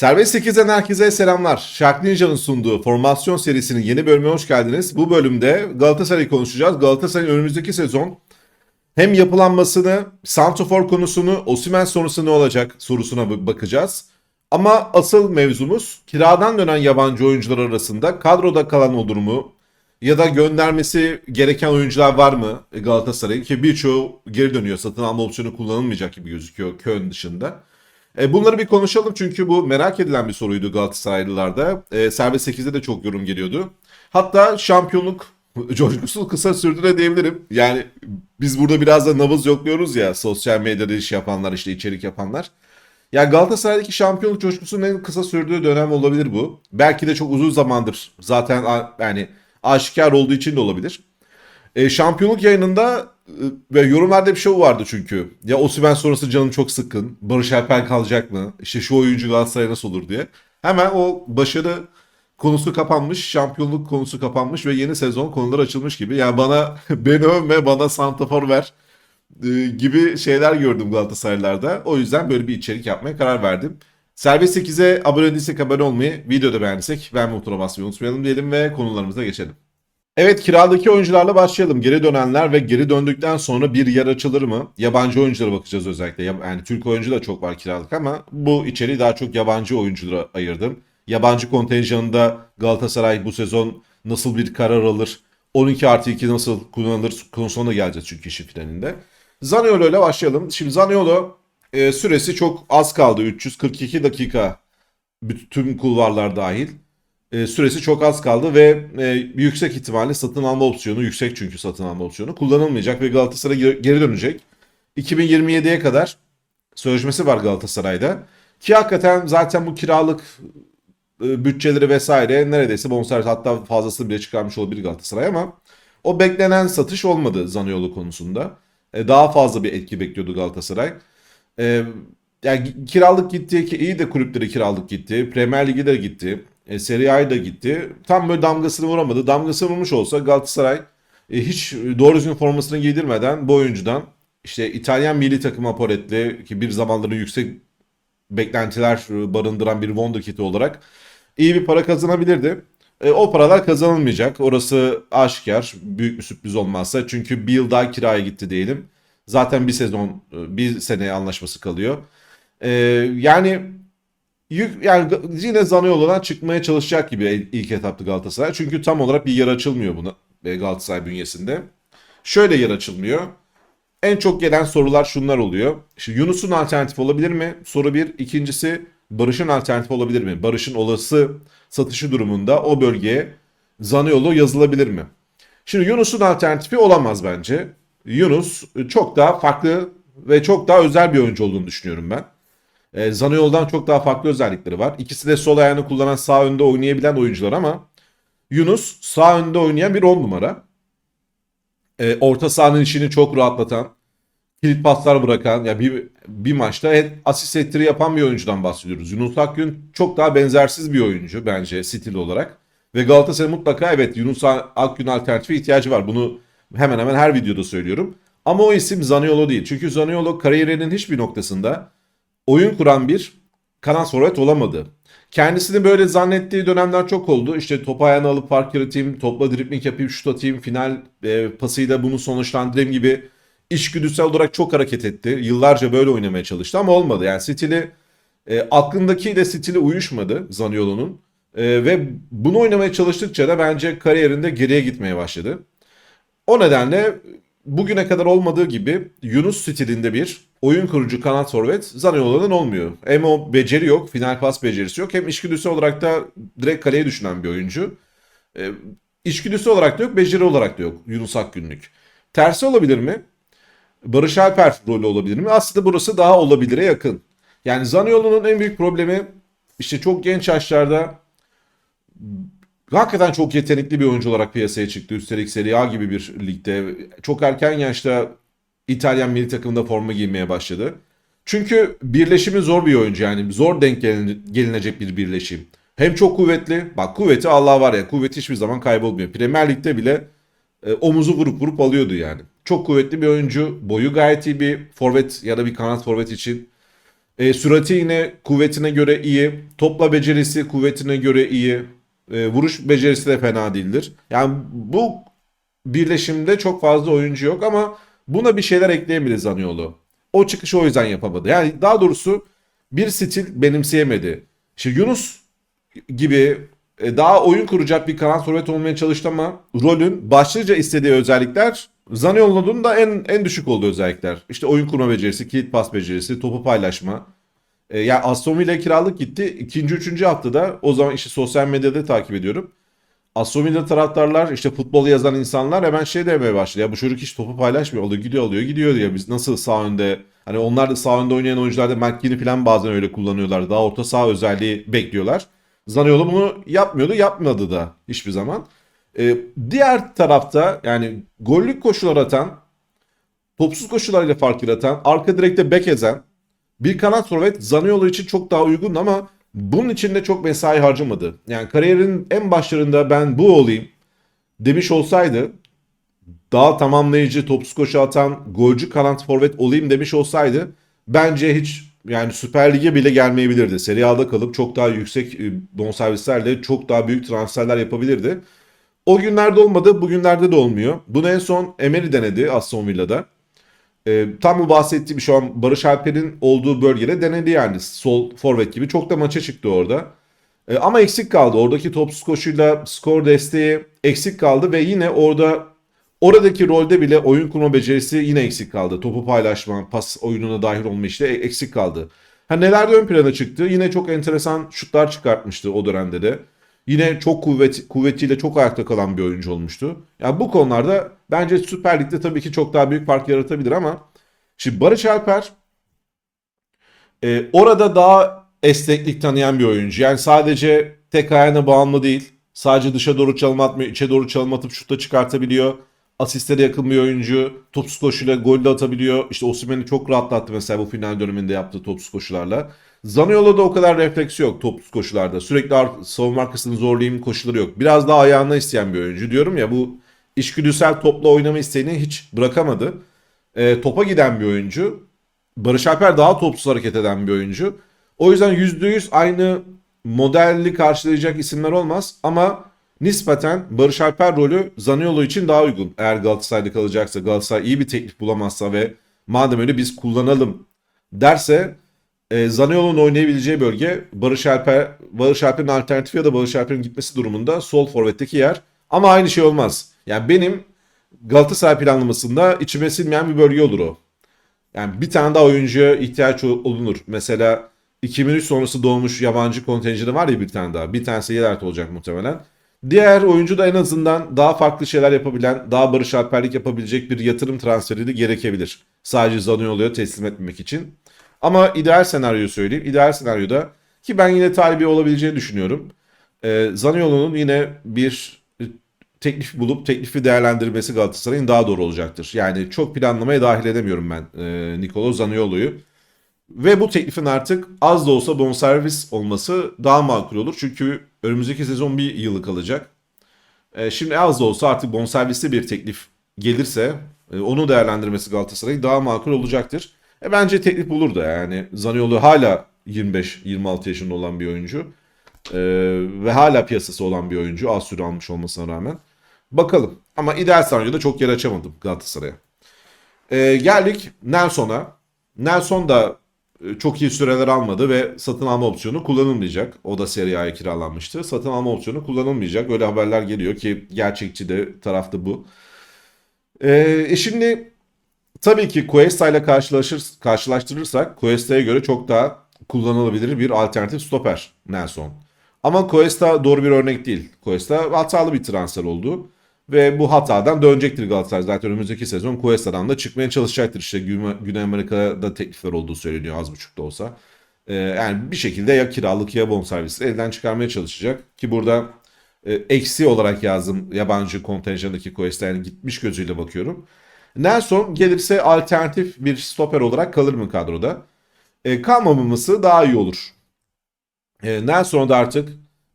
Serbest 8'den herkese selamlar. Shark Ninja'nın sunduğu formasyon serisinin yeni bölümüne hoş geldiniz. Bu bölümde Galatasaray'ı konuşacağız. Galatasaray'ın önümüzdeki sezon hem yapılanmasını, Santofor konusunu, Osimhen sorusu ne olacak sorusuna bakacağız. Ama asıl mevzumuz kiradan dönen yabancı oyuncular arasında kadroda kalan olur mu? Ya da göndermesi gereken oyuncular var mı Galatasaray'ın? Ki birçoğu geri dönüyor. Satın alma opsiyonu kullanılmayacak gibi gözüküyor Köln dışında. E, bunları bir konuşalım çünkü bu merak edilen bir soruydu Galatasaraylılarda. E, Serbest 8'de de çok yorum geliyordu. Hatta şampiyonluk coşkusu kısa sürdü de diyebilirim. Yani biz burada biraz da nabız yokluyoruz ya sosyal medyada iş yapanlar işte içerik yapanlar. Ya Galatasaray'daki şampiyonluk coşkusunun en kısa sürdüğü dönem olabilir bu. Belki de çok uzun zamandır zaten yani aşikar olduğu için de olabilir. E, şampiyonluk yayınında ve yorumlarda bir şey vardı çünkü. Ya Osimhen sonrası canım çok sıkkın. Barış Alper kalacak mı? İşte şu oyuncu Galatasaray nasıl olur diye. Hemen o başarı konusu kapanmış, şampiyonluk konusu kapanmış ve yeni sezon konular açılmış gibi. Yani bana beni övme, bana santafor ver e, gibi şeyler gördüm Galatasaraylılarda. O yüzden böyle bir içerik yapmaya karar verdim. Serbest 8'e abone değilsek abone olmayı, videoda beğendiysek beğenme butonuna basmayı unutmayalım diyelim ve konularımıza geçelim. Evet kiradaki oyuncularla başlayalım. Geri dönenler ve geri döndükten sonra bir yer açılır mı? Yabancı oyunculara bakacağız özellikle. Yani Türk oyuncu da çok var kiralık ama bu içeriği daha çok yabancı oyunculara ayırdım. Yabancı kontenjanında Galatasaray bu sezon nasıl bir karar alır? 12 artı 2 nasıl kullanılır? Konusuna geleceğiz çünkü işin finalinde. Zaniolo ile başlayalım. Şimdi Zaniolo e, süresi çok az kaldı. 342 dakika bütün kulvarlar dahil. E, süresi çok az kaldı ve e, yüksek ihtimalle satın alma opsiyonu yüksek çünkü satın alma opsiyonu kullanılmayacak ve Galatasaray geri dönecek. 2027'ye kadar sözleşmesi var Galatasaray'da. Ki hakikaten zaten bu kiralık e, bütçeleri vesaire neredeyse bonservis hatta fazlasını bile çıkarmış olabilir Galatasaray ama o beklenen satış olmadı Zaniolo konusunda. E, daha fazla bir etki bekliyordu Galatasaray. E, yani kiralık gitti ki iyi de kulüpleri kiralık gitti. Premier Lig'e de gitti. E, Serie A'ya da gitti. Tam böyle damgasını vuramadı. Damgasını vurmuş olsa Galatasaray e, hiç doğru düzgün formasını giydirmeden bu oyuncudan işte İtalyan milli takım apoletli ki bir zamanların yüksek beklentiler barındıran bir wonderkid olarak iyi bir para kazanabilirdi. E, o paralar kazanılmayacak. Orası aşikar. Büyük bir sürpriz olmazsa. Çünkü bir yıl daha kiraya gitti diyelim. Zaten bir sezon, e, bir sene anlaşması kalıyor. E, yani yük, yani yine Zaniolo'dan çıkmaya çalışacak gibi ilk etapta Galatasaray. Çünkü tam olarak bir yer açılmıyor buna e, Galatasaray bünyesinde. Şöyle yer açılmıyor. En çok gelen sorular şunlar oluyor. İşte Yunus'un alternatif olabilir mi? Soru bir. İkincisi Barış'ın alternatif olabilir mi? Barış'ın olası satışı durumunda o bölgeye Zaniolo yazılabilir mi? Şimdi Yunus'un alternatifi olamaz bence. Yunus çok daha farklı ve çok daha özel bir oyuncu olduğunu düşünüyorum ben. E, Zaniolo'dan çok daha farklı özellikleri var. İkisi de sol ayağını kullanan sağ önde oynayabilen oyuncular ama Yunus sağ önde oynayan bir 10 numara. E, orta sahanın işini çok rahatlatan, kilit paslar bırakan, ya bir, bir maçta hep asist ettiri yapan bir oyuncudan bahsediyoruz. Yunus Akgün çok daha benzersiz bir oyuncu bence stil olarak. Ve Galatasaray mutlaka evet Yunus Akgün alternatife ihtiyacı var. Bunu hemen hemen her videoda söylüyorum. Ama o isim Zaniolo değil. Çünkü Zaniolo kariyerinin hiçbir noktasında oyun kuran bir kanat forvet olamadı. Kendisini böyle zannettiği dönemler çok oldu. İşte topu ayağına alıp fark yaratayım, topla dribling yapayım, şut atayım, final e, pasıyla bunu sonuçlandırayım gibi içgüdüsel olarak çok hareket etti. Yıllarca böyle oynamaya çalıştı ama olmadı. Yani stili e, aklındakiyle stili uyuşmadı Zaniolo'nun. E, ve bunu oynamaya çalıştıkça da bence kariyerinde geriye gitmeye başladı. O nedenle bugüne kadar olmadığı gibi Yunus stilinde bir oyun kurucu kanat forvet Zaniolo'dan olmuyor. Hem o beceri yok, final pas becerisi yok. Hem içgüdüsel olarak da direkt kaleye düşünen bir oyuncu. E, içgüdüsü olarak da yok, beceri olarak da yok Yunus Akgünlük. Tersi olabilir mi? Barış Alper rolü olabilir mi? Aslında burası daha olabilire yakın. Yani Zaniolo'nun en büyük problemi işte çok genç yaşlarda hakikaten çok yetenekli bir oyuncu olarak piyasaya çıktı. Üstelik Serie A gibi bir ligde. Çok erken yaşta İtalyan milli takımında forma giymeye başladı. Çünkü birleşimi zor bir oyuncu yani zor denk gelin- gelinecek bir birleşim. Hem çok kuvvetli, bak kuvveti Allah var ya kuvveti hiçbir zaman kaybolmuyor. Premier Lig'de bile e, omuzu vurup vurup alıyordu yani. Çok kuvvetli bir oyuncu, boyu gayet iyi bir forvet ya da bir kanat forvet için. E, sürati yine kuvvetine göre iyi. Topla becerisi kuvvetine göre iyi. E, vuruş becerisi de fena değildir. Yani bu birleşimde çok fazla oyuncu yok ama buna bir şeyler ekleyebiliriz Zaniolo. O çıkışı o yüzden yapamadı. Yani daha doğrusu bir stil benimseyemedi. İşte Yunus gibi e, daha oyun kuracak bir kanat forvet olmaya çalıştı ama rolün başlıca istediği özellikler Zaniolo'nun da en en düşük olduğu özellikler. İşte oyun kurma becerisi, kilit pas becerisi, topu paylaşma. E, yani Aston Villa kiralık gitti. İkinci, üçüncü haftada o zaman işte sosyal medyada takip ediyorum. Aston Villa taraftarlar işte futbol yazan insanlar hemen şey demeye başladı. Ya bu çocuk hiç topu paylaşmıyor. Alıyor gidiyor alıyor gidiyor diye biz nasıl sağ önde hani onlar da sağ önde oynayan oyuncular da McGinn'i falan bazen öyle kullanıyorlar. Daha orta saha özelliği bekliyorlar. Zaniolo bunu yapmıyordu yapmadı da hiçbir zaman. Ee, diğer tarafta yani gollük koşular atan topsuz koşularıyla fark yaratan arka direkte bek ezen bir kanat forvet Zaniolo için çok daha uygun ama bunun için de çok mesai harcamadı. Yani kariyerin en başlarında ben bu olayım demiş olsaydı daha tamamlayıcı, topsuz koşu atan, golcü kanat forvet olayım demiş olsaydı bence hiç yani Süper Lig'e bile gelmeyebilirdi. Serie A'da kalıp çok daha yüksek e, bonservislerle çok daha büyük transferler yapabilirdi. O günlerde olmadı, bugünlerde de olmuyor. Bunu en son Emery denedi Aston Villa'da. E, tam bu bahsettiğim şu an Barış Alper'in olduğu bölgede denedi yani sol forvet gibi. Çok da maça çıktı orada. E, ama eksik kaldı. Oradaki topsuz koşuyla skor desteği eksik kaldı ve yine orada oradaki rolde bile oyun kurma becerisi yine eksik kaldı. Topu paylaşma, pas oyununa dahil olma işte e, eksik kaldı. Ha nelerde ön plana çıktı? Yine çok enteresan şutlar çıkartmıştı o dönemde de. Yine çok kuvvet, kuvvetiyle çok ayakta kalan bir oyuncu olmuştu. Yani bu konularda bence Süper Lig'de tabii ki çok daha büyük fark yaratabilir ama şimdi Barış Alper e, orada daha esneklik tanıyan bir oyuncu. Yani sadece tek ayağına bağımlı değil. Sadece dışa doğru çalım atmıyor, içe doğru çalım atıp şutta çıkartabiliyor. Asistlere yakın bir oyuncu. Topsuz koşuyla gol de atabiliyor. İşte Osimhen'i çok rahatlattı mesela bu final döneminde yaptığı topsuz koşularla. Zaniolo'da o kadar refleksi yok topsuz koşularda. Sürekli savunma arkasını zorlayayım koşuları yok. Biraz daha ayağına isteyen bir oyuncu. Diyorum ya bu içgüdüsel topla oynama isteğini hiç bırakamadı. E, topa giden bir oyuncu. Barış Alper daha topsuz hareket eden bir oyuncu. O yüzden %100 aynı modelli karşılayacak isimler olmaz ama nispeten Barış Alper rolü Zaniolo için daha uygun. Eğer Galatasaray'da kalacaksa, Galatasaray iyi bir teklif bulamazsa ve madem öyle biz kullanalım derse e, Zaniolo'nun oynayabileceği bölge Barış Alper, Barış Alper'in alternatifi ya da Barış Alper'in gitmesi durumunda sol forvetteki yer. Ama aynı şey olmaz. Yani benim Galatasaray planlamasında içime sinmeyen bir bölge olur o. Yani bir tane daha oyuncuya ihtiyaç olunur. Mesela 2003 sonrası doğmuş yabancı kontenjanı var ya bir tane daha. Bir tanesi Yelert olacak muhtemelen. Diğer oyuncu da en azından daha farklı şeyler yapabilen, daha Barış Alperlik yapabilecek bir yatırım transferi de gerekebilir. Sadece Zaniolo'ya teslim etmemek için. Ama ideal senaryoyu söyleyeyim. İdeal senaryoda ki ben yine talibi olabileceğini düşünüyorum. Ee, Zaniolo'nun yine bir teklif bulup teklifi değerlendirmesi Galatasaray'ın daha doğru olacaktır. Yani çok planlamaya dahil edemiyorum ben e, Nicolo Zaniolo'yu. Ve bu teklifin artık az da olsa bonservis olması daha makul olur. Çünkü önümüzdeki sezon bir yılı kalacak. E, şimdi az da olsa artık bonservisli bir teklif gelirse e, onu değerlendirmesi Galatasaray'ın daha makul olacaktır. E, bence teklif bulur da yani. Zaniolo hala 25-26 yaşında olan bir oyuncu. E, ve hala piyasası olan bir oyuncu. Az süre almış olmasına rağmen. Bakalım. Ama ideal senaryoda çok yer açamadım Galatasaray'a. E, geldik Nelson'a. Nelson da e, çok iyi süreler almadı ve satın alma opsiyonu kullanılmayacak. O da Serie A'ya kiralanmıştı. Satın alma opsiyonu kullanılmayacak. Öyle haberler geliyor ki gerçekçi de tarafta bu. Ee, e şimdi tabii ki Cuesta ile karşılaştırırsak Cuesta'ya göre çok daha kullanılabilir bir alternatif stoper Nelson. Ama Cuesta doğru bir örnek değil. Cuesta hatalı bir transfer oldu. Ve bu hatadan dönecektir Galatasaray. Zaten önümüzdeki sezon Cuesta'dan da çıkmaya çalışacaktır. İşte Güney, Amerika'da teklifler olduğu söyleniyor az buçuk da olsa. Ee, yani bir şekilde ya kiralık ya bonservisle elden çıkarmaya çalışacak. Ki burada e, eksi olarak yazdım yabancı kontenjandaki Cuesta yani gitmiş gözüyle bakıyorum. Nelson gelirse alternatif bir stoper olarak kalır mı kadroda? E, kalmamaması daha iyi olur. E, Nelson'a da artık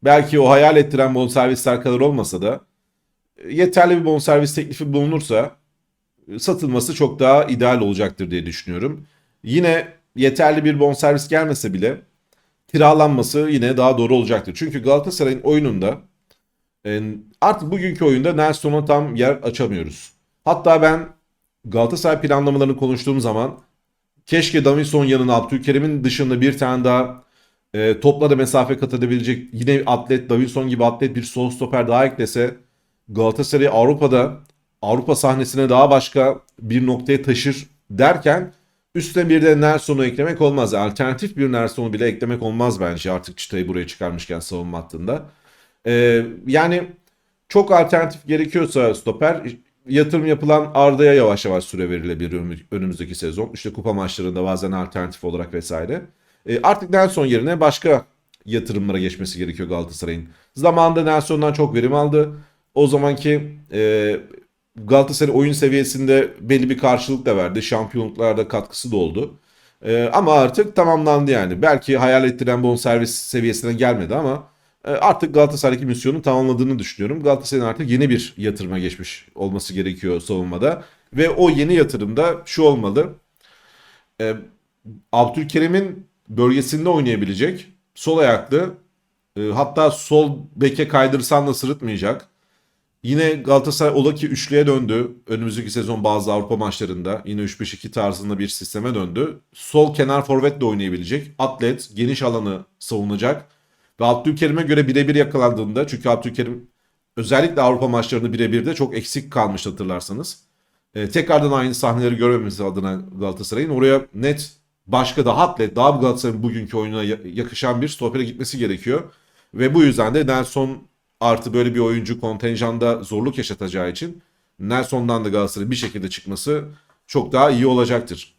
belki o hayal ettiren bonservisler kadar olmasa da yeterli bir bonservis teklifi bulunursa satılması çok daha ideal olacaktır diye düşünüyorum. Yine yeterli bir bonservis gelmese bile kiralanması yine daha doğru olacaktır. Çünkü Galatasaray'ın oyununda e, artık bugünkü oyunda Nelson'a tam yer açamıyoruz. Hatta ben Galatasaray planlamalarını konuştuğum zaman keşke Davinson yanına Abdülkerim'in dışında bir tane daha e, topla da mesafe kat edebilecek yine atlet Davinson gibi atlet bir sol stoper daha eklese Galatasaray'ı Avrupa'da Avrupa sahnesine daha başka bir noktaya taşır derken üstüne bir de Nelson'u eklemek olmaz. Alternatif bir Nelson'u bile eklemek olmaz bence artık çıtayı buraya çıkarmışken savunma hattında. Ee, yani çok alternatif gerekiyorsa stoper yatırım yapılan Arda'ya yavaş yavaş süre verilebilir önümü- önümüzdeki sezon. İşte kupa maçlarında bazen alternatif olarak vesaire. Ee, artık Nelson yerine başka yatırımlara geçmesi gerekiyor Galatasaray'ın. Zamanında Nelson'dan çok verim aldı. O zamanki e, Galatasaray oyun seviyesinde belli bir karşılık da verdi. Şampiyonluklarda katkısı da oldu. E, ama artık tamamlandı yani. Belki hayal ettiren bonservis seviyesine gelmedi ama e, artık Galatasaray'daki misyonu tamamladığını düşünüyorum. Galatasaray'ın artık yeni bir yatırıma geçmiş olması gerekiyor savunmada. Ve o yeni yatırımda şu olmalı. E, Abdülkerim'in bölgesinde oynayabilecek sol ayaklı e, hatta sol beke kaydırsan da sırıtmayacak. Yine Galatasaray ola ki üçlüye döndü. Önümüzdeki sezon bazı Avrupa maçlarında yine 3-5-2 tarzında bir sisteme döndü. Sol kenar forvet de oynayabilecek. Atlet, geniş alanı savunacak. Ve Abdülkerim'e göre birebir yakalandığında çünkü Abdülkerim özellikle Avrupa maçlarında birebir de çok eksik kalmış hatırlarsanız. E, tekrardan aynı sahneleri görmemiz adına Galatasaray'ın oraya net başka daha atlet, daha Galatasaray'ın bugünkü oyununa ya- yakışan bir stopere gitmesi gerekiyor. Ve bu yüzden de Nelson artı böyle bir oyuncu kontenjanda zorluk yaşatacağı için Nelson'dan da Galatasaray'ın bir şekilde çıkması çok daha iyi olacaktır.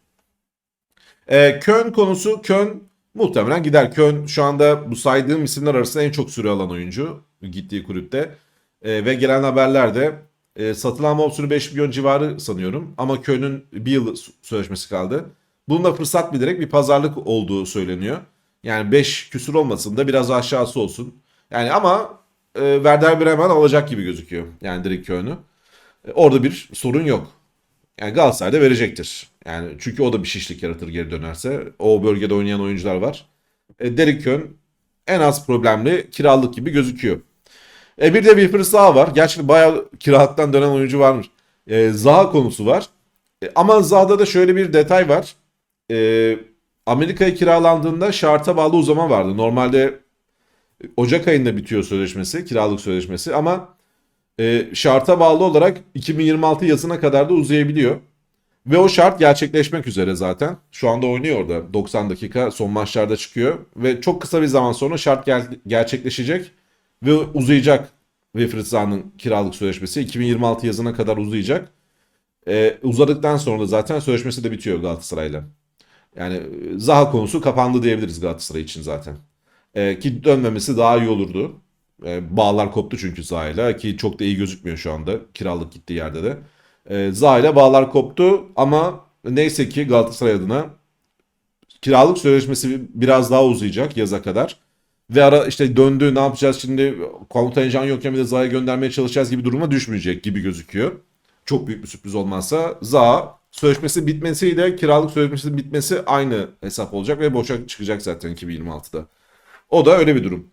E, Köln konusu Köln muhtemelen gider. Köln şu anda bu saydığım isimler arasında en çok süre alan oyuncu gittiği kulüpte. E, ve gelen haberlerde e, satılan opsiyonu 5 milyon civarı sanıyorum. Ama Köln'ün bir yıl sözleşmesi kaldı. Bunun da fırsat bilerek bir pazarlık olduğu söyleniyor. Yani 5 küsur olmasın da biraz aşağısı olsun. Yani ama e, Werder Bremen alacak gibi gözüküyor. Yani direkt Köln'ü. E, orada bir sorun yok. Yani Galatasaray'da verecektir. Yani çünkü o da bir şişlik yaratır geri dönerse. O bölgede oynayan oyuncular var. E, Derek Köln en az problemli kiralık gibi gözüküyor. E, bir de Wilfried Zaha var. Gerçi bayağı kiralıktan dönen oyuncu varmış. E, Zaha konusu var. E, ama Zaha'da da şöyle bir detay var. E, Amerika'ya kiralandığında şarta bağlı uzama vardı. Normalde Ocak ayında bitiyor sözleşmesi, kiralık sözleşmesi ama e, şarta bağlı olarak 2026 yazına kadar da uzayabiliyor. Ve o şart gerçekleşmek üzere zaten. Şu anda oynuyor orada. 90 dakika son maçlarda çıkıyor. Ve çok kısa bir zaman sonra şart gel- gerçekleşecek. Ve uzayacak Wilfried Zaha'nın kiralık sözleşmesi. 2026 yazına kadar uzayacak. E, uzadıktan sonra da zaten sözleşmesi de bitiyor Galatasaray'la. Yani e, Zaha konusu kapandı diyebiliriz Galatasaray için zaten. E, ki dönmemesi daha iyi olurdu. E, bağlar koptu çünkü Zaha'yla ki çok da iyi gözükmüyor şu anda kiralık gittiği yerde de. E, Zaha'yla bağlar koptu ama neyse ki Galatasaray adına kiralık sözleşmesi biraz daha uzayacak yaza kadar. Ve ara işte döndü ne yapacağız şimdi kontenjan yokken bir de Zaha'yı göndermeye çalışacağız gibi duruma düşmeyecek gibi gözüküyor. Çok büyük bir sürpriz olmazsa Zaha sözleşmesi bitmesiyle kiralık sözleşmesinin bitmesi aynı hesap olacak ve boşa çıkacak zaten 2026'da. O da öyle bir durum.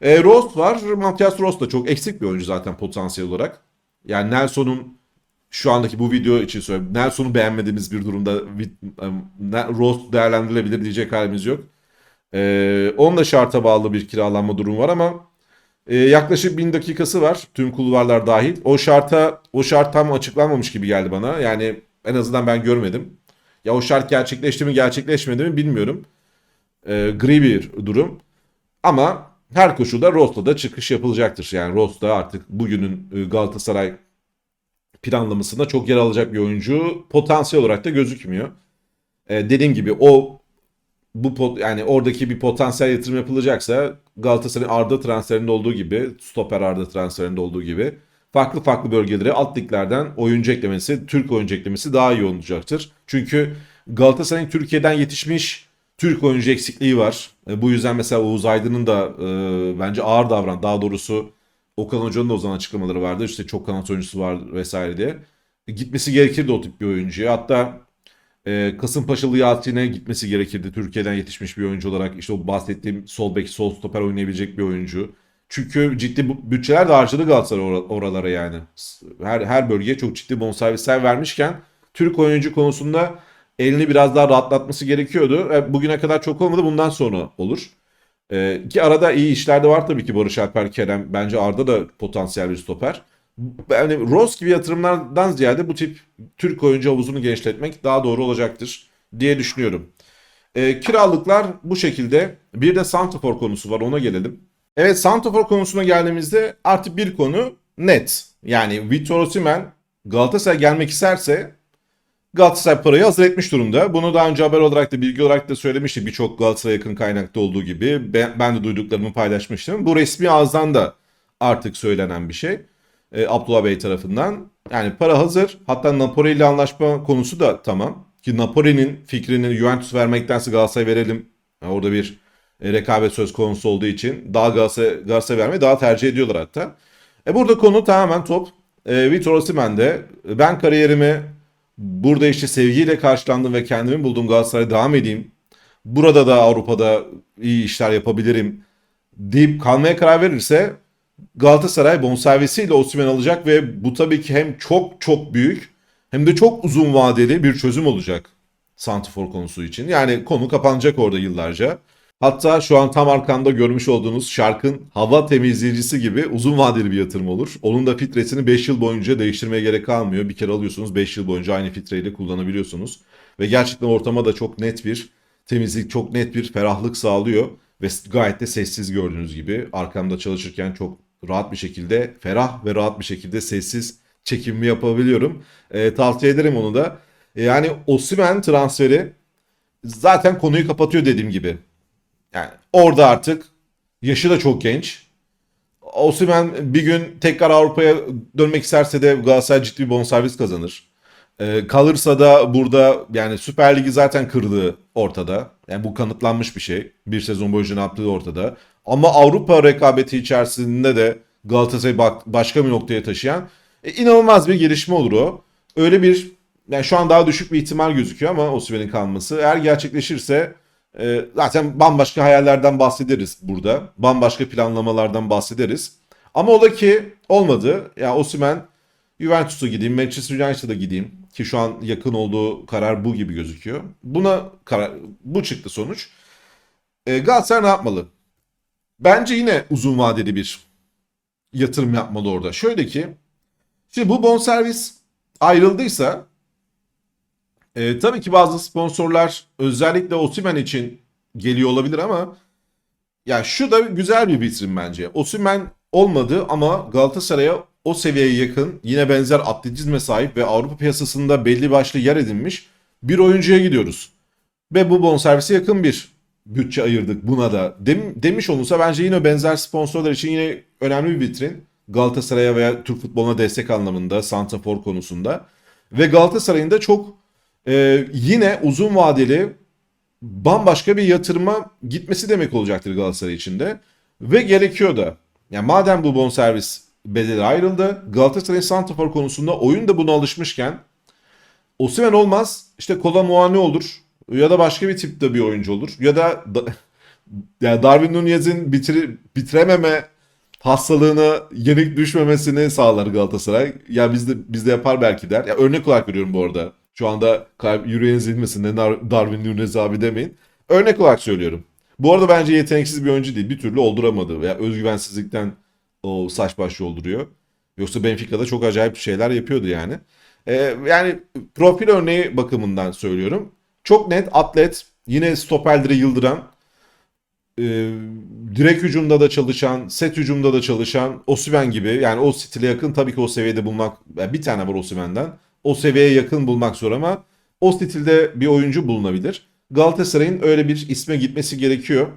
E, Rost var. Matias Rost da çok eksik bir oyuncu zaten potansiyel olarak. Yani Nelson'un şu andaki bu video için söylüyorum. Nelson'u beğenmediğimiz bir durumda Rost değerlendirilebilir diyecek halimiz yok. E, onun da şarta bağlı bir kiralanma durumu var ama e, yaklaşık 1000 dakikası var. Tüm kulvarlar dahil. O şarta o şart tam açıklanmamış gibi geldi bana. Yani en azından ben görmedim. Ya o şart gerçekleşti mi gerçekleşmedi mi bilmiyorum. E, gri bir durum. Ama her koşulda Rost'ta da çıkış yapılacaktır. Yani Rost'ta artık bugünün e, Galatasaray planlamasında çok yer alacak bir oyuncu potansiyel olarak da gözükmüyor. E, dediğim gibi o bu pot- yani oradaki bir potansiyel yatırım yapılacaksa Galatasaray Arda transferinde olduğu gibi, stoper Arda transferinde olduğu gibi farklı farklı bölgelere alt liglerden oyuncu eklemesi, Türk oyuncu eklemesi daha iyi olacaktır. Çünkü Galatasaray'ın Türkiye'den yetişmiş Türk oyuncu eksikliği var. E, bu yüzden mesela Oğuz Aydın'ın da e, bence ağır davran. Daha doğrusu Okan Hoca'nın da o zaman açıklamaları vardı. İşte çok kanat oyuncusu var vesaire diye. E, gitmesi gerekirdi o tip bir oyuncuya. Hatta E, Kasımpaşalı Yasin'e gitmesi gerekirdi. Türkiye'den yetişmiş bir oyuncu olarak. İşte o bahsettiğim sol bek, sol stoper oynayabilecek bir oyuncu. Çünkü ciddi bütçeler de harcadı Galatasaray or- oralara yani. Her her bölgeye çok ciddi bonservisler vermişken Türk oyuncu konusunda elini biraz daha rahatlatması gerekiyordu. E, Bugüne kadar çok olmadı. Bundan sonra olur. Ee, ki arada iyi işler de var tabii ki Barış Alper Kerem. Bence Arda da potansiyel bir stoper. Yani Rose gibi yatırımlardan ziyade bu tip Türk oyuncu havuzunu genişletmek daha doğru olacaktır diye düşünüyorum. Ee, kiralıklar bu şekilde. Bir de Santrafor konusu var ona gelelim. Evet Santrafor konusuna geldiğimizde artık bir konu net. Yani Victor Osimhen Galatasaray gelmek isterse Galatasaray parayı hazır etmiş durumda. Bunu daha önce haber olarak da bilgi olarak da söylemiştik birçok Galatasaray yakın kaynakta olduğu gibi. Ben, ben de duyduklarımı paylaşmıştım. Bu resmi ağızdan da artık söylenen bir şey. E, Abdullah Bey tarafından. Yani para hazır. Hatta Napoli ile anlaşma konusu da tamam. Ki Napoli'nin fikrini Juventus vermektense Galatasaray verelim. Yani orada bir e, rekabet söz konusu olduğu için daha Galatasaray, Galatasaray vermeyi daha tercih ediyorlar hatta. E burada konu tamamen top. E, Vitor Osimhen'de ben kariyerimi burada işte sevgiyle karşılandım ve kendimi bulduğum Galatasaray'a devam edeyim. Burada da Avrupa'da iyi işler yapabilirim deyip kalmaya karar verirse Galatasaray bonservisiyle Osimhen alacak ve bu tabii ki hem çok çok büyük hem de çok uzun vadeli bir çözüm olacak Santifor konusu için. Yani konu kapanacak orada yıllarca. Hatta şu an tam arkamda görmüş olduğunuz şarkın hava temizleyicisi gibi uzun vadeli bir yatırım olur. Onun da filtresini 5 yıl boyunca değiştirmeye gerek kalmıyor. Bir kere alıyorsunuz 5 yıl boyunca aynı filtreyle kullanabiliyorsunuz. Ve gerçekten ortama da çok net bir temizlik, çok net bir ferahlık sağlıyor. Ve gayet de sessiz gördüğünüz gibi arkamda çalışırken çok rahat bir şekilde, ferah ve rahat bir şekilde sessiz çekimimi yapabiliyorum. Ee, tavsiye ederim onu da. Ee, Yani Osimhen transferi zaten konuyu kapatıyor dediğim gibi. Yani orada artık yaşı da çok genç. Osimhen bir gün tekrar Avrupa'ya dönmek isterse de Galatasaray ciddi bir bonservis kazanır. Ee, kalırsa da burada yani Süper Lig'i zaten kırdığı ortada. Yani bu kanıtlanmış bir şey. Bir sezon boyunca ne yaptığı ortada. Ama Avrupa rekabeti içerisinde de Galatasaray bak, başka bir noktaya taşıyan e, inanılmaz bir gelişme olur o. Öyle bir yani şu an daha düşük bir ihtimal gözüküyor ama Osimhen'in kalması eğer gerçekleşirse e, zaten bambaşka hayallerden bahsederiz burada. Bambaşka planlamalardan bahsederiz. Ama o da ki olmadı. Ya yani Osimhen Juventus'a gideyim, Manchester United'a gideyim ki şu an yakın olduğu karar bu gibi gözüküyor. Buna karar, bu çıktı sonuç. E, Galatasaray ne yapmalı? Bence yine uzun vadeli bir yatırım yapmalı orada. Şöyle ki, şimdi bu bonservis ayrıldıysa e, tabii ki bazı sponsorlar özellikle Osimhen için geliyor olabilir ama ya şu da güzel bir vitrin bence. Osimhen olmadı ama Galatasaray'a o seviyeye yakın yine benzer atletizme sahip ve Avrupa piyasasında belli başlı yer edinmiş bir oyuncuya gidiyoruz. Ve bu bonservise yakın bir bütçe ayırdık buna da. Dem- demiş olursa bence yine benzer sponsorlar için yine önemli bir vitrin. Galatasaray'a veya Türk futboluna destek anlamında, santrafor konusunda. Ve Galatasaray'ın da çok e, yine uzun vadeli bambaşka bir yatırıma gitmesi demek olacaktır Galatasaray için de. Ve gerekiyor da. Yani madem bu bonservis bedeli ayrıldı. Galatasaray santrafor konusunda oyun da buna alışmışken Osimhen olmaz. işte Kola Muani olur. Ya da başka bir tipte bir oyuncu olur. Ya da, da yani Darwin Nunez'in bitir, bitirememe hastalığını yenik düşmemesini sağlar Galatasaray. Ya bizde bizde yapar belki der. Ya örnek olarak veriyorum bu arada. Şu anda kalp yüreğiniz inmesin ne Dar- Darwin Nunez abi demeyin. Örnek olarak söylüyorum. Bu arada bence yeteneksiz bir oyuncu değil. Bir türlü olduramadı veya özgüvensizlikten o saç baş yolduruyor. Yoksa Benfica'da çok acayip şeyler yapıyordu yani. Ee, yani profil örneği bakımından söylüyorum. Çok net atlet, yine stoperleri yıldıran, e, direkt hücumda da çalışan, set hücumda da çalışan Osimhen gibi yani o stile yakın tabii ki o seviyede bulmak yani bir tane var Osimhen'den. O seviyeye yakın bulmak zor ama o stilde bir oyuncu bulunabilir. Galatasaray'ın öyle bir isme gitmesi gerekiyor.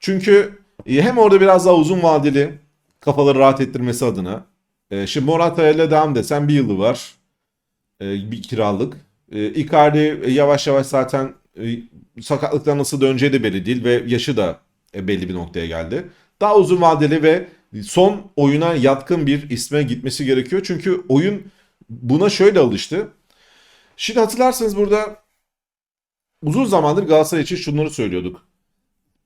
Çünkü e, hem orada biraz daha uzun vadeli kafaları rahat ettirmesi adına. E, şimdi Morata ile devam desen bir yılı var. E, bir kiralık. E, Icardi e, yavaş yavaş zaten e, sakatlıktan nasıl döneceği de belli değil ve yaşı da e, belli bir noktaya geldi. Daha uzun vadeli ve son oyuna yatkın bir isme gitmesi gerekiyor. Çünkü oyun buna şöyle alıştı. Şimdi hatırlarsanız burada uzun zamandır Galatasaray için şunları söylüyorduk.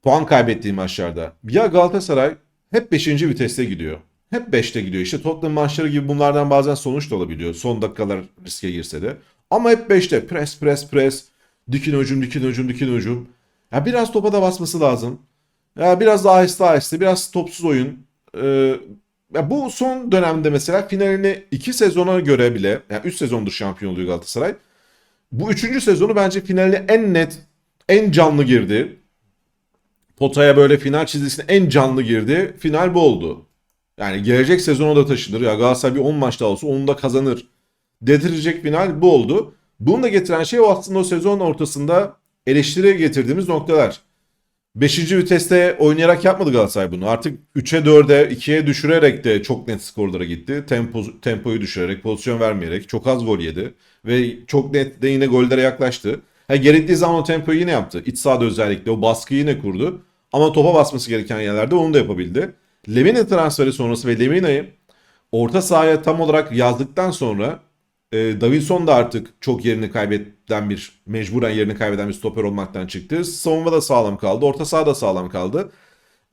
Puan kaybettiği maçlarda. Ya Galatasaray hep 5. viteste gidiyor. Hep 5'te gidiyor. İşte Tottenham maçları gibi bunlardan bazen sonuç da olabiliyor. Son dakikalar riske girse de. Ama hep 5'te. Pres pres pres. Dikin hücum dikin hücum dikin hücum. Ya biraz topa da basması lazım. Ya biraz daha aheste aheste. Biraz topsuz oyun. Ee, ya bu son dönemde mesela finalini 2 sezona göre bile. Yani 3 sezondur şampiyon oluyor Galatasaray. Bu üçüncü sezonu bence finaline en net, en canlı girdi. Potaya böyle final çizgisine en canlı girdi. Final bu oldu. Yani gelecek sezona da taşınır. Ya Galatasaray bir 10 maç daha olsa onu da kazanır. Dedirecek final bu oldu. Bunu da getiren şey o aslında o sezon ortasında eleştiri getirdiğimiz noktalar. 5. viteste oynayarak yapmadı Galatasaray bunu. Artık 3'e 4'e 2'ye düşürerek de çok net skorlara gitti. Tempo, tempoyu düşürerek, pozisyon vermeyerek çok az gol yedi. Ve çok net de yine gollere yaklaştı. Ha, gerektiği zaman o tempoyu yine yaptı. İç sahada özellikle o baskıyı yine kurdu. Ama topa basması gereken yerlerde onu da yapabildi. Lemina transferi sonrası ve Lemina'yı orta sahaya tam olarak yazdıktan sonra e, Davinson da artık çok yerini kaybeden bir, mecburen yerini kaybeden bir stoper olmaktan çıktı. Savunma da sağlam kaldı. Orta saha da sağlam kaldı.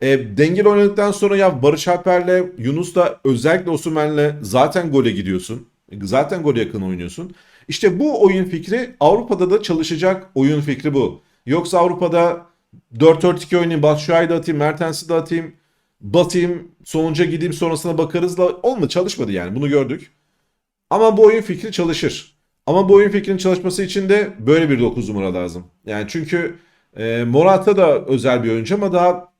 E, dengeli oynadıktan sonra ya Barış Alper'le Yunus da özellikle Osimhen'le zaten gole gidiyorsun. Zaten gole yakın oynuyorsun. İşte bu oyun fikri Avrupa'da da çalışacak oyun fikri bu. Yoksa Avrupa'da 4-4-2 oynayayım, Batshuayi'yi da atayım, Mertens'i de atayım, batayım, sonuca gideyim sonrasına bakarız da olmadı çalışmadı yani bunu gördük. Ama bu oyun fikri çalışır. Ama bu oyun fikrinin çalışması için de böyle bir 9 numara lazım. Yani çünkü e, Morata da özel bir oyuncu ama daha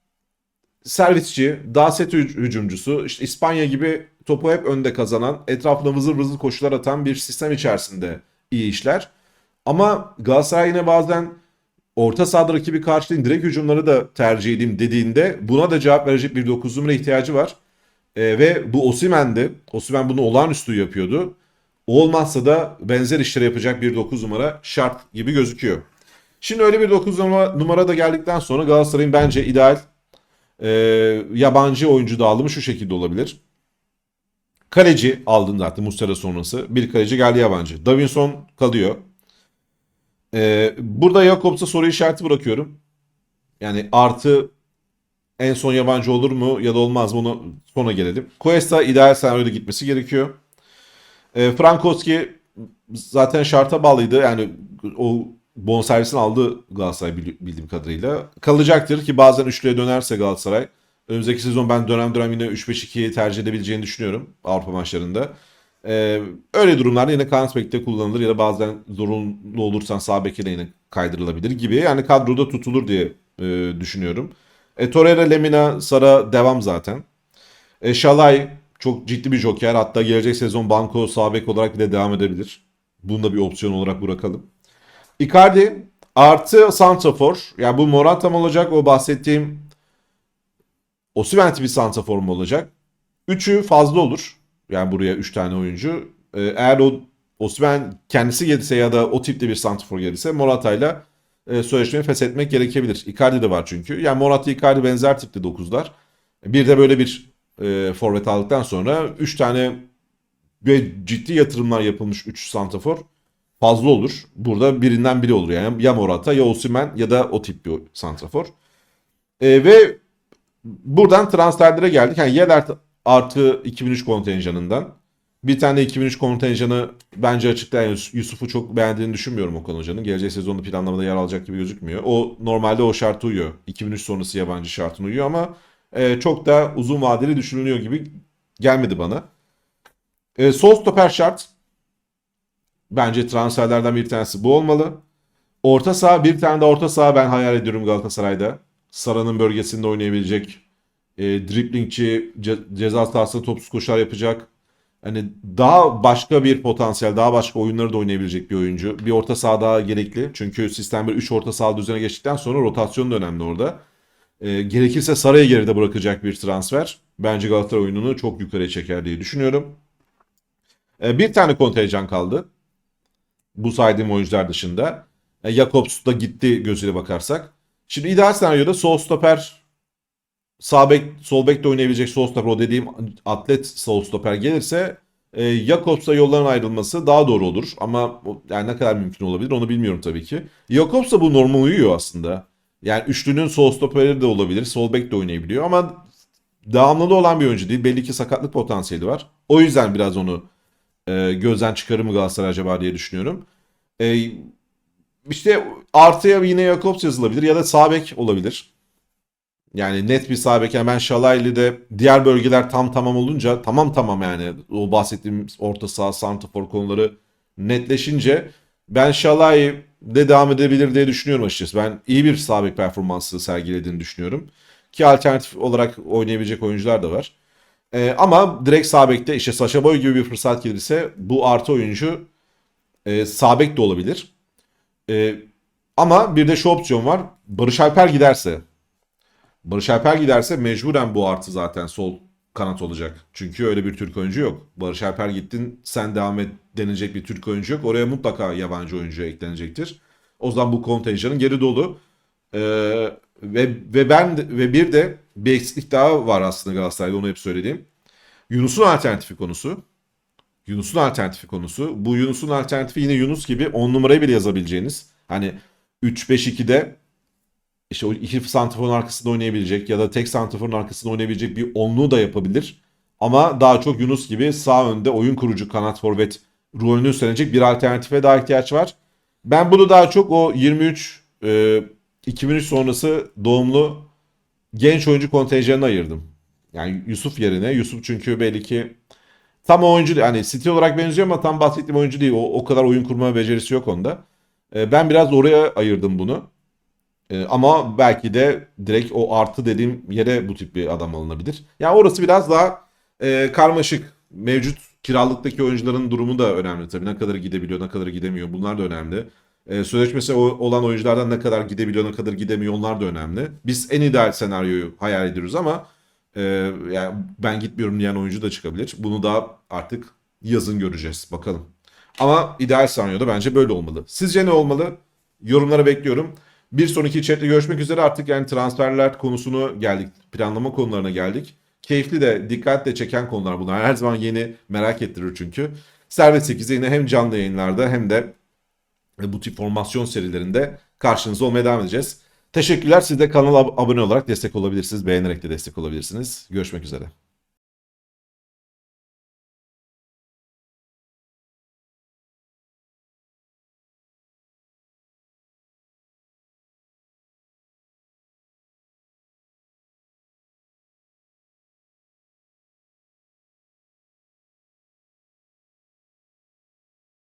servisçi, daha set hüc- hücumcusu, işte İspanya gibi topu hep önde kazanan, etrafına vızır vızır koşular atan bir sistem içerisinde iyi işler. Ama Galatasaray yine bazen orta sahada rakibi karşılayın, direkt hücumları da tercih edeyim dediğinde buna da cevap verecek bir 9 numara ihtiyacı var. E, ve bu Osimhen'di. Osimhen bunu olağanüstü yapıyordu. Olmazsa da benzer işleri yapacak bir 9 numara şart gibi gözüküyor. Şimdi öyle bir 9 numara, numara da geldikten sonra Galatasaray'ın bence ideal e, yabancı oyuncu dağılımı şu şekilde olabilir. Kaleci aldın zaten Muslera sonrası. Bir kaleci geldi yabancı. Davinson kalıyor. E, burada Jakobs'a soru işareti bırakıyorum. Yani artı en son yabancı olur mu ya da olmaz mı ona sonra gelelim. Cuesta ideal senaryoda gitmesi gerekiyor. E, Frankowski zaten şarta bağlıydı. Yani o bonservisini aldı Galatasaray bildiğim kadarıyla. Kalacaktır ki bazen üçlüye dönerse Galatasaray. Önümüzdeki sezon ben dönem dönem yine 3-5-2'yi tercih edebileceğini düşünüyorum Avrupa maçlarında. Ee, öyle durumlarda yine Kaan Spek'te kullanılır ya da bazen zorunlu olursan sağ beke de yine kaydırılabilir gibi. Yani kadroda tutulur diye e, düşünüyorum. E, Torreira, Lemina, Sara devam zaten. E, Şalay çok ciddi bir joker. Hatta gelecek sezon banko sağ bek olarak bile devam edebilir. Bunu da bir opsiyon olarak bırakalım. Icardi artı Santrafor. Yani bu Morata mı olacak o bahsettiğim Osimhen tipi Santrafor mu olacak? Üçü fazla olur. Yani buraya 3 tane oyuncu. Ee, eğer o Osimhen kendisi gelirse ya da o tipte bir Santrafor gelirse Morata'yla e, sözleşmeyi feshetmek gerekebilir. Icardi de var çünkü. Yani Morata Icardi benzer tipte 9'lar. Bir de böyle bir e, forvet aldıktan sonra 3 tane ve ciddi yatırımlar yapılmış 3 santrafor fazla olur. Burada birinden biri olur yani. Ya Morata ya Osimhen ya da o tip bir santrafor. E, ve buradan transferlere geldik. Yani Yedert artı 2003 kontenjanından. Bir tane de 2003 kontenjanı bence açıklayan Yusuf'u çok beğendiğini düşünmüyorum Okan Hoca'nın. Gelecek sezonda planlamada yer alacak gibi gözükmüyor. O normalde o şartı uyuyor. 2003 sonrası yabancı şartına uyuyor ama e, çok da uzun vadeli düşünülüyor gibi gelmedi bana. E, sol stoper şart. Bence transferlerden bir tanesi bu olmalı. Orta saha bir tane de orta saha ben hayal ediyorum Galatasaray'da. Sara'nın bölgesinde oynayabilecek e, driplingçi, ce- ceza sahasında topsuz koşular yapacak. Hani daha başka bir potansiyel, daha başka oyunları da oynayabilecek bir oyuncu. Bir orta saha daha gerekli. Çünkü sistem bir 3 orta saha düzene geçtikten sonra rotasyon da önemli orada. E, gerekirse Saray'ı geride bırakacak bir transfer. Bence Galatasaray oyununu çok yukarıya çeker diye düşünüyorum. E, bir tane kontenjan kaldı. Bu saydığım oyuncular dışında. E, Jakobs da gitti gözüyle bakarsak. Şimdi ideal senaryoda sol stoper sağ bek, sol bekte oynayabilecek sol stoper o dediğim atlet sol stoper gelirse e, Jakobs'la yolların ayrılması daha doğru olur. Ama yani ne kadar mümkün olabilir onu bilmiyorum tabii ki. Jakobs da bu norma uyuyor aslında. Yani üçlünün sol stoperi de olabilir. Sol bek de oynayabiliyor ama devamlı olan bir oyuncu değil. Belli ki sakatlık potansiyeli var. O yüzden biraz onu e, gözden çıkarır mı Galatasaray acaba diye düşünüyorum. E, işte artıya yine Jakobs yazılabilir ya da sağ bek olabilir. Yani net bir sağ bek. Yani ben Şalaylı'de diğer bölgeler tam tamam olunca tamam tamam yani o bahsettiğim orta saha, santrafor konuları netleşince ben Şalay'de devam edebilir diye düşünüyorum açıkçası. Ben iyi bir sağ bek performansı sergilediğini düşünüyorum. Ki alternatif olarak oynayabilecek oyuncular da var. Ee, ama direkt sağ bekte işte Sacha Boy gibi bir fırsat gelirse bu artı oyuncu e, sağ bek de olabilir. E, ama bir de şu opsiyon var. Barış Alper giderse. Barış Alper giderse mecburen bu artı zaten sol kanat olacak. Çünkü öyle bir Türk oyuncu yok. Barış Alper gittin sen devam et denilecek bir Türk oyuncu yok. Oraya mutlaka yabancı oyuncu eklenecektir. O zaman bu kontenjanın geri dolu. Ee, ve ve ben de- ve bir de bir eksiklik daha var aslında Galatasaray'da onu hep söylediğim. Yunus'un alternatifi konusu. Yunus'un alternatifi konusu. Bu Yunus'un alternatifi yine Yunus gibi 10 numarayı bile yazabileceğiniz. Hani 3-5-2'de işte o iki santraforun arkasında oynayabilecek ya da tek santraforun arkasında oynayabilecek bir onluğu da yapabilir. Ama daha çok Yunus gibi sağ önde oyun kurucu kanat forvet rolünü üstlenecek bir alternatife daha ihtiyaç var. Ben bunu daha çok o 23 e, 2003 sonrası doğumlu genç oyuncu kontenjanına ayırdım. Yani Yusuf yerine. Yusuf çünkü belli ki tam oyuncu. Hani stil olarak benziyor ama tam bahsettiğim oyuncu değil. O, o kadar oyun kurma becerisi yok onda. E, ben biraz oraya ayırdım bunu. E, ama belki de direkt o artı dediğim yere bu tip bir adam alınabilir. Yani orası biraz daha e, karmaşık. Mevcut kiralıktaki oyuncuların durumu da önemli tabii. Ne kadar gidebiliyor, ne kadar gidemiyor. Bunlar da önemli. E, sözleşmesi olan oyunculardan ne kadar gidebiliyor, ne kadar gidemiyor onlar da önemli. Biz en ideal senaryoyu hayal ediyoruz ama e, yani ben gitmiyorum diyen oyuncu da çıkabilir. Bunu da artık yazın göreceğiz. Bakalım. Ama ideal senaryoda bence böyle olmalı. Sizce ne olmalı? Yorumlara bekliyorum. Bir sonraki chatte görüşmek üzere artık yani transferler konusunu geldik. Planlama konularına geldik. Keyifli de dikkatle çeken konular bunlar. Her zaman yeni merak ettirir çünkü. Servet 8'de yine hem canlı yayınlarda hem de bu tip formasyon serilerinde karşınızda olmaya devam edeceğiz. Teşekkürler. Siz de kanala ab- abone olarak destek olabilirsiniz. Beğenerek de destek olabilirsiniz. Görüşmek üzere.